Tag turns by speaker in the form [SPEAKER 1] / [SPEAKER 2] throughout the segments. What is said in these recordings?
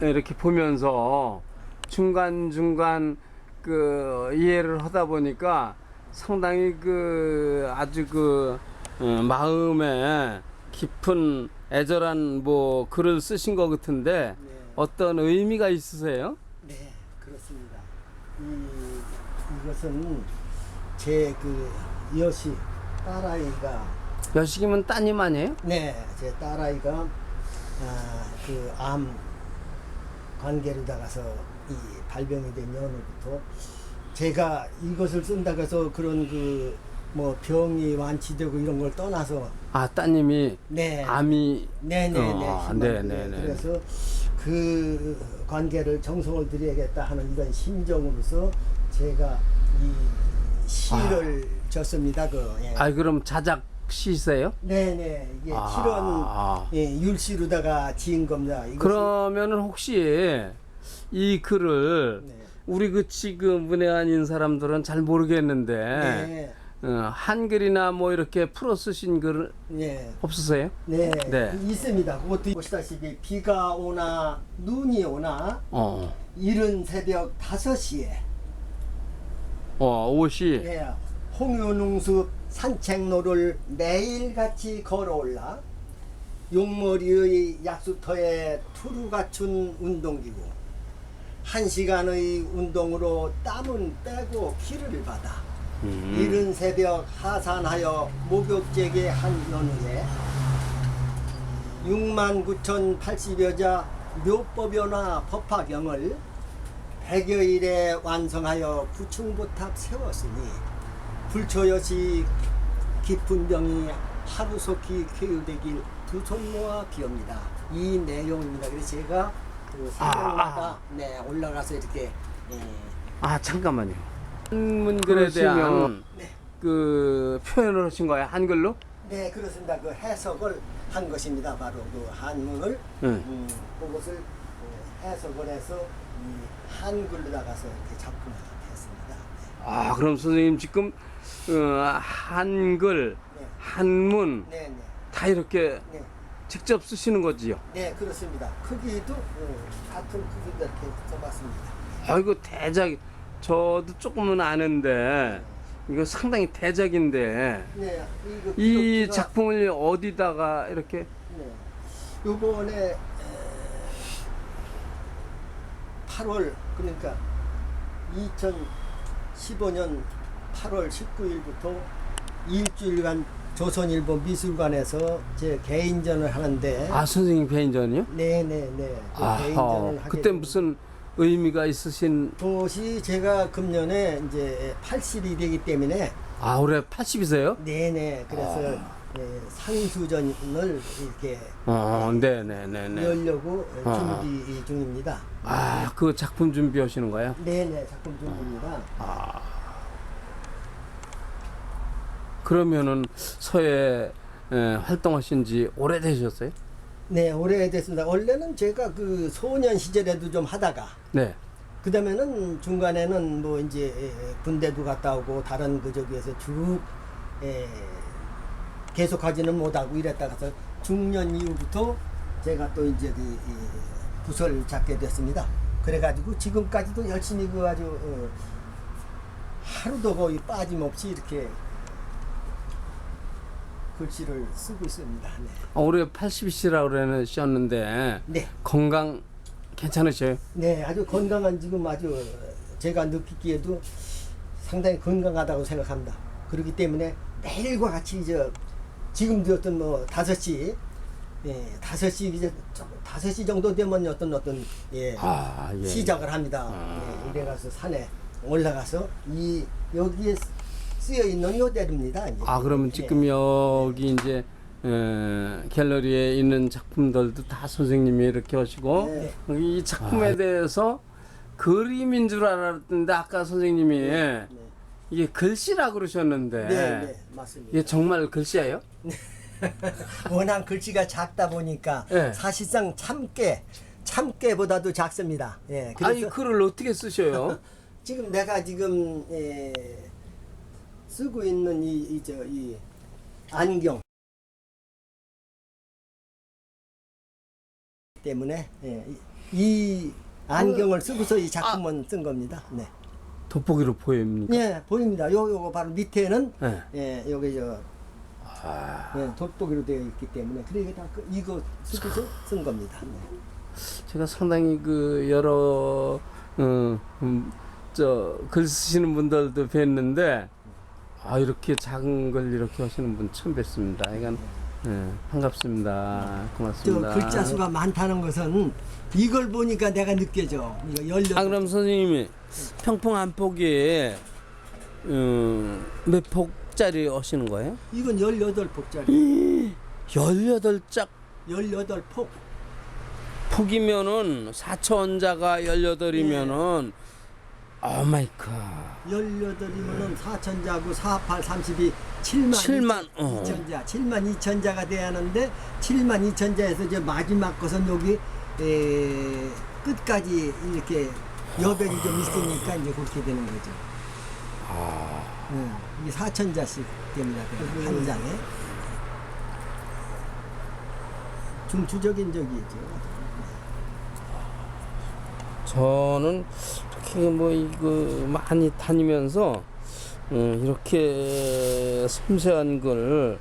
[SPEAKER 1] 이렇게 보면서 중간중간 그 이해를 하다 보니까 상당히 그 아주 그 어, 마음에 깊은 애절한 뭐 글을 쓰신 것 같은데
[SPEAKER 2] 네.
[SPEAKER 1] 어떤 의미가 있으세요?
[SPEAKER 2] 네, 그렇습니다. 이, 이것은 제 그 여시 딸아이가
[SPEAKER 1] 여식이면 따님 아니에요?
[SPEAKER 2] 네, 제 딸아이가 아, 그암 관계로 다가서 이 발병이 된 연후부터 제가 이것을 쓴다고 해서 그런 그 뭐 병이 완치되고 이런 걸 떠나서
[SPEAKER 1] 아 따님이
[SPEAKER 2] 네.
[SPEAKER 1] 암이
[SPEAKER 2] 네네네.
[SPEAKER 1] 어,
[SPEAKER 2] 희망.
[SPEAKER 1] 네네네.
[SPEAKER 2] 그래서 그 관계를 정성을 들여야겠다 하는 이런 심정으로서 제가 이 시를 졌습니다. 그 예.
[SPEAKER 1] 아 그럼 자작 시세요?
[SPEAKER 2] 네네 이게
[SPEAKER 1] 아.
[SPEAKER 2] 실은 예, 율시로다가 지은 겁니다. 이것은-
[SPEAKER 1] 그러면은 혹시 이 글을
[SPEAKER 2] 네.
[SPEAKER 1] 우리 그 지금 문외 한인 사람들은 잘 모르겠는데
[SPEAKER 2] 네.
[SPEAKER 1] 어, 한글이나 뭐 이렇게 풀어 쓰신 글
[SPEAKER 2] 네.
[SPEAKER 1] 없으세요?
[SPEAKER 2] 네.
[SPEAKER 1] 네.
[SPEAKER 2] 그 있습니다. 그것도 보시다시피 비가 오나 눈이 오나
[SPEAKER 1] 어,
[SPEAKER 2] 이른 새벽 5시에
[SPEAKER 1] 어 옷이
[SPEAKER 2] 예, 홍윤웅숲 산책로를 매일같이 걸어 올라 용머리의 약수터에 투루 갖춘 운동기구 한 시간의 운동으로 땀은 빼고 피를 받아
[SPEAKER 1] 음.
[SPEAKER 2] 이른 새벽 하산하여 목욕제계 한 연후에 6만 9천 80여 자 묘법연화 법화경을 100여일에 완성하여 구충보탑 세웠으니 불초여시 깊은 병이 하루속히 쾌유되길 두 손 모아 비옵니다. 이 내용입니다. 그래서 제가 그 새벽마다
[SPEAKER 1] 아.
[SPEAKER 2] 네, 올라가서 이렇게 예,
[SPEAKER 1] 아 잠깐만요. 한문글에 대한
[SPEAKER 2] 네.
[SPEAKER 1] 그 표현을 하신 거예요 한글로?
[SPEAKER 2] 네 그렇습니다. 그 해석을 한 것입니다. 바로 그 한문을
[SPEAKER 1] 네.
[SPEAKER 2] 음, 그것을 어, 해석을 해서 이 한글로 나가서 이렇게 작품을 했습니다.
[SPEAKER 1] 아 그럼 선생님 지금 어, 한글,
[SPEAKER 2] 네.
[SPEAKER 1] 한문
[SPEAKER 2] 네, 네,
[SPEAKER 1] 다 이렇게
[SPEAKER 2] 네,
[SPEAKER 1] 직접 쓰시는 거지요?
[SPEAKER 2] 네 그렇습니다. 크기도 어, 같은 크기도 이렇게 써봤습니다.
[SPEAKER 1] 아이고 대작 저도 조금은 아는데 이거 상당히 대작인데
[SPEAKER 2] 네, 이거
[SPEAKER 1] 이 작품을 어디다가 이렇게
[SPEAKER 2] 네. 요번에 8월 그러니까 2015년 8월 19일부터 일주일간 조선일보 미술관에서 제 개인전을 하는데
[SPEAKER 1] 아 선생님 개인전이요?
[SPEAKER 2] 네네네 그
[SPEAKER 1] 아하
[SPEAKER 2] 개인전을 하게
[SPEAKER 1] 그때. 무슨 의미가 있으신
[SPEAKER 2] 그것이 제가 금년에 이제 80이 되기 때문에
[SPEAKER 1] 아 올해 80이세요?
[SPEAKER 2] 네네 그래서 예, 상수전을 이렇게
[SPEAKER 1] 어 네네네네
[SPEAKER 2] 열려고
[SPEAKER 1] 아.
[SPEAKER 2] 준비 중입니다.
[SPEAKER 1] 아그 작품 준비하시는 거예요?
[SPEAKER 2] 네네 작품 준비입니다.
[SPEAKER 1] 그러면은 서해 에, 활동하신 지 오래되셨어요?
[SPEAKER 2] 네 오래됐습니다. 원래는 제가 그 소년 시절에도 좀 하다가
[SPEAKER 1] 네.
[SPEAKER 2] 그 다음에는 중간에는 뭐 이제 군대도 갔다 오고 다른 그 저기에서 쭉 에, 계속 하지는 못하고 이랬다가서 중년 이후부터 제가 또 이제 그 이, 부서를 잡게 됐습니다. 그래가지고 지금까지도 열심히 그 아주 어, 하루도 거의 빠짐없이 이렇게 글씨를 쓰고 있습니다. 네.
[SPEAKER 1] 아, 올해 80이시라고 그러셨는데
[SPEAKER 2] 네.
[SPEAKER 1] 건강 괜찮으셔요?
[SPEAKER 2] 네, 아주 건강한 지금 아주 제가 느끼기에도 상당히 건강하다고 생각합니다. 그렇기 때문에 매일과 같이 저 지금도 어떤 뭐 다섯 시, 예, 다섯 시 이제 좀 다섯 시 정도 되면 어떤 어떤 예,
[SPEAKER 1] 아, 예.
[SPEAKER 2] 시작을 합니다.
[SPEAKER 1] 아.
[SPEAKER 2] 예, 이래 가서 산에 올라가서 이 여기에 쓰여 있는 요대입니다. 이제.
[SPEAKER 1] 아 그러면
[SPEAKER 2] 예.
[SPEAKER 1] 지금 여기 이제 에, 갤러리에 있는 작품들도 다 선생님이 이렇게 하시고
[SPEAKER 2] 네.
[SPEAKER 1] 이 작품에 대해서 그림인 줄 알았는데 아까 선생님이
[SPEAKER 2] 네.
[SPEAKER 1] 이게 글씨라 그러셨는데
[SPEAKER 2] 네, 네, 맞습니다.
[SPEAKER 1] 이게 정말 글씨예요?
[SPEAKER 2] 워낙 글씨가 작다 보니까
[SPEAKER 1] 예.
[SPEAKER 2] 사실상 참깨 참깨보다도 작습니다. 예. 그래서
[SPEAKER 1] 아니 글을 어떻게 쓰셔요?
[SPEAKER 2] 지금 내가 지금 예, 쓰고 있는 이저 이 안경 때문에 예, 이- 이 안경을 쓰고서 이 작품은 쓴 겁니다. 네.
[SPEAKER 1] 돋보기로 보입니까?
[SPEAKER 2] 예, 보입니다. 요 요거 바로 밑에는
[SPEAKER 1] 네.
[SPEAKER 2] 예, 여기 저
[SPEAKER 1] 아,
[SPEAKER 2] 예, 돋보기로 되어 있기 때문에 그래 이게 다 그- 이거 쓰고서 쓴 겁니다. 네.
[SPEAKER 1] 제가 상당히 그 여러 어, 음, 저글 쓰시는 분들도 뵀는데 아 이렇게 작은 걸 이렇게 하시는 분 처음 뵀습니다. 이건 예, 반갑습니다.
[SPEAKER 2] 저
[SPEAKER 1] 고맙습니다.
[SPEAKER 2] 글자 수가 많다는 것은 이걸 보니까 내가 느껴져. 이거 열려.
[SPEAKER 1] 아 그럼 선생님이 평풍 한 폭에 음, 몇 폭짜리 하시는 거예요?
[SPEAKER 2] 이건 18폭짜리.
[SPEAKER 1] 18짝
[SPEAKER 2] 18폭.
[SPEAKER 1] 폭이면은 4천자가 18이면은 오 마이 갓.
[SPEAKER 2] 18이면은 4천자고 4, 8, 32, 7만,
[SPEAKER 1] 7만, 어.
[SPEAKER 2] 2천자. 7만 2천자가 돼야 하는데 7만 2천자에서 이제 마지막 것은 여기 에, 끝까지 이렇게 여백이 좀 있으니까 이제 그렇게 되는 거죠.
[SPEAKER 1] 아.
[SPEAKER 2] 네, 이게 4천자씩 됩니다. 그냥 한 장에. 중추적인 적이죠.
[SPEAKER 1] 저는 이렇게 뭐 이거 많이 다니면서 음, 이렇게 섬세한 글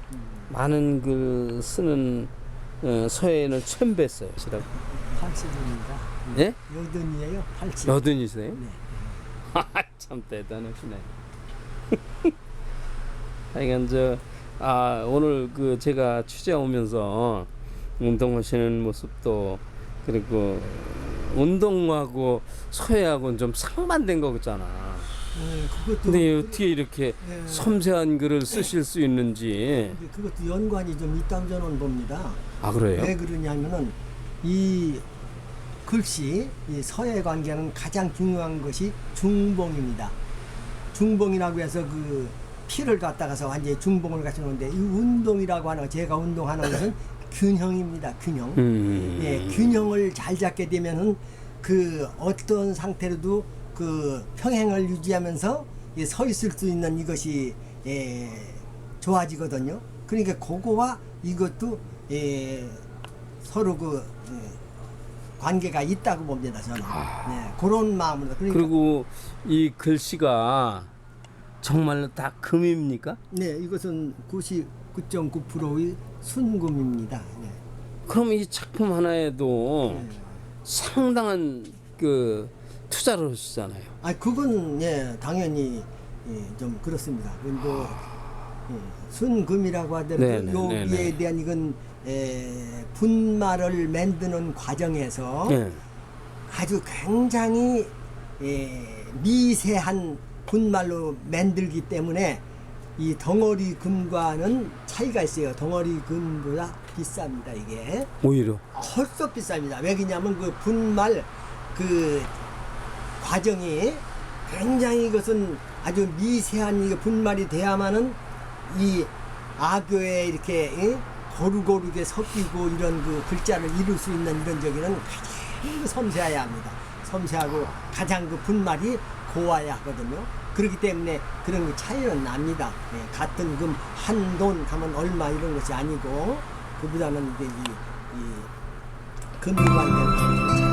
[SPEAKER 1] 많은 글 쓰는 어, 서예인을 처음 뵀어요. 시라
[SPEAKER 2] 80입니다.
[SPEAKER 1] 예?
[SPEAKER 2] 여든이에요. 80.
[SPEAKER 1] 여든이세요?
[SPEAKER 2] 네.
[SPEAKER 1] 참 대단하시네. 하여간 저, 아, 오늘 그 제가 취재 오면서 운동하시는 모습도 그리고 운동하고 서예하고는 좀 상반된 거 같잖아.
[SPEAKER 2] 네, 그것도
[SPEAKER 1] 근데 어떻게 이렇게
[SPEAKER 2] 네.
[SPEAKER 1] 섬세한 글을 쓰실 수 있는지.
[SPEAKER 2] 근데 그것도 연관이 좀 있다고 저는 봅니다.
[SPEAKER 1] 아, 그래요?
[SPEAKER 2] 왜 그러냐면은 이 글씨, 이 서예 관계는 가장 중요한 것이 중봉입니다. 중봉이라고 해서 그 피를 갖다가서 완전히 중봉을 갖추는데 이 운동이라고 하는 거, 제가 운동하는 것은 균형입니다. 균형.
[SPEAKER 1] 음.
[SPEAKER 2] 예, 균형을 잘 잡게 되면은 그 어떤 상태로도 그 평행을 유지하면서 예, 서 있을 수 있는 이것이 예, 좋아지거든요. 그러니까 그거와 이것도 예, 서로 그 예, 관계가 있다고 봅니다. 저는 네, 그런 마음으로 그러니까
[SPEAKER 1] 그리고 이 글씨가 정말로 다 금입니까?
[SPEAKER 2] 네 이것은 99.9%의 순금입니다. 네.
[SPEAKER 1] 그럼 이 작품 하나에도
[SPEAKER 2] 네.
[SPEAKER 1] 상당한 그 투자를 하시잖아요.
[SPEAKER 2] 아 그건 예 당연히 예, 좀 그렇습니다. 근데 예, 순금이라고 하더라도
[SPEAKER 1] 네네,
[SPEAKER 2] 여기에
[SPEAKER 1] 네네.
[SPEAKER 2] 대한 이건 에, 분말을 만드는 과정에서
[SPEAKER 1] 예.
[SPEAKER 2] 아주 굉장히 예, 미세한 분말로 만들기 때문에 이 덩어리 금과는 차이가 있어요. 덩어리 금보다 비쌉니다 이게.
[SPEAKER 1] 오히려
[SPEAKER 2] 헐썩 비쌉니다. 왜냐면 그 분말 그 과정이 굉장히 이것은 아주 미세한 이 분말이 돼야만은 이 악교에 이렇게 예? 고루고루게 섞이고 이런 그 글자를 이룰 수 있는 이런 저기는 가장 그 섬세해야 합니다. 섬세하고 가장 그 분말이 고와야 하거든요. 그렇기 때문에 그런 그 차이는 납니다. 예, 같은 금 한 돈 하면 얼마 이런 것이 아니고 그보다는 이게 이, 이 금과 있는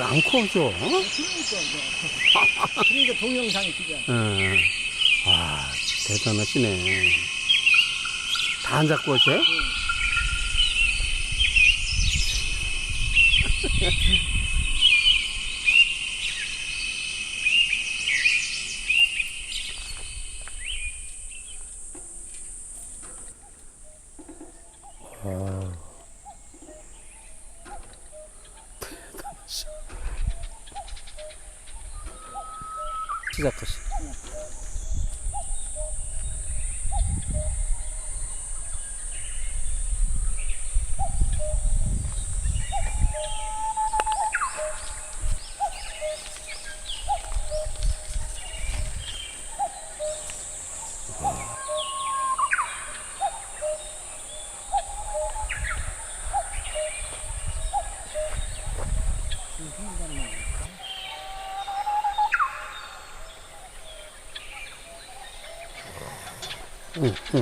[SPEAKER 1] 잡지를 않고 하죠.
[SPEAKER 2] 그러니까 동영상이 필요해.
[SPEAKER 1] 예. 아, 대단하시네. 다 안 잡고 오세요? 아. 대단하시. 시작하시. 아,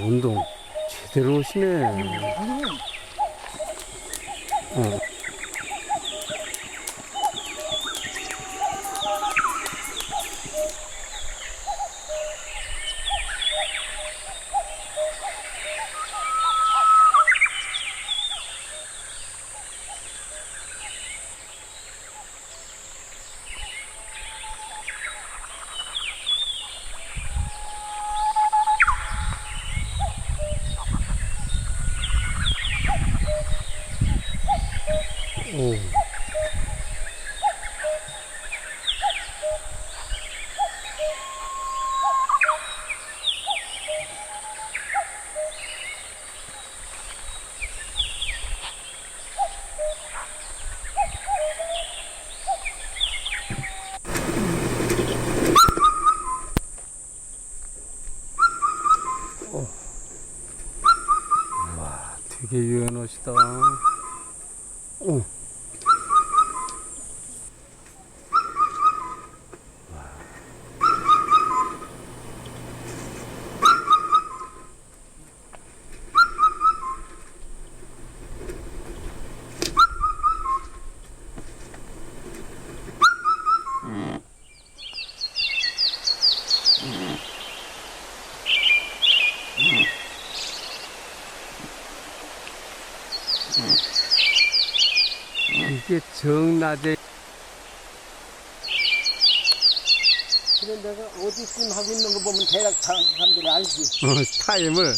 [SPEAKER 1] 운동 제대로 오시네. 어. 오. 어. 와, 되게 유 이게 정낮에
[SPEAKER 2] 그런 데가 어디쯤 하고 있는 거 보면 대략 다 사람들이 알지.
[SPEAKER 1] 어, 타임을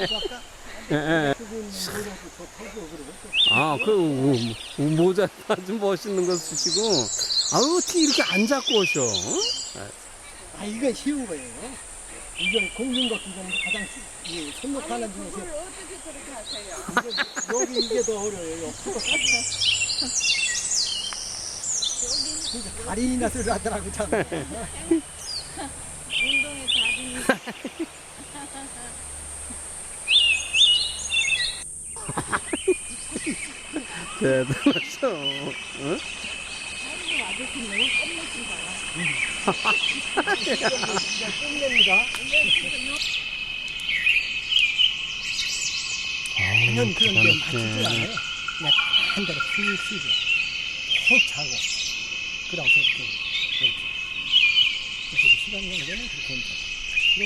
[SPEAKER 1] 예, 예. 아, 그 모자 아주 멋있는 거 쓰시고 아유 어떻게 이렇게 안 잡고 오셔? 어?
[SPEAKER 2] 아 이건 쉬운 거예요. 이건 공중걷기 중 가장 쉬- 이 손목하는 중에서
[SPEAKER 3] 어떻게 그렇게 하세요?
[SPEAKER 2] 여기 이게 더 어려워요. 그러니까 다리나 소리 하더라고 참.
[SPEAKER 3] 운동에 다리
[SPEAKER 1] 대단하셔.
[SPEAKER 3] 너무 껌먹힌다.
[SPEAKER 2] 끝냅니다. 그냥 그런 게 맞지도 않아요. 그냥 한 대로 푹 쉬고 푹 자고 그러고서 이렇게 이렇게 그래서 시간이 가는 거는 그렇게 문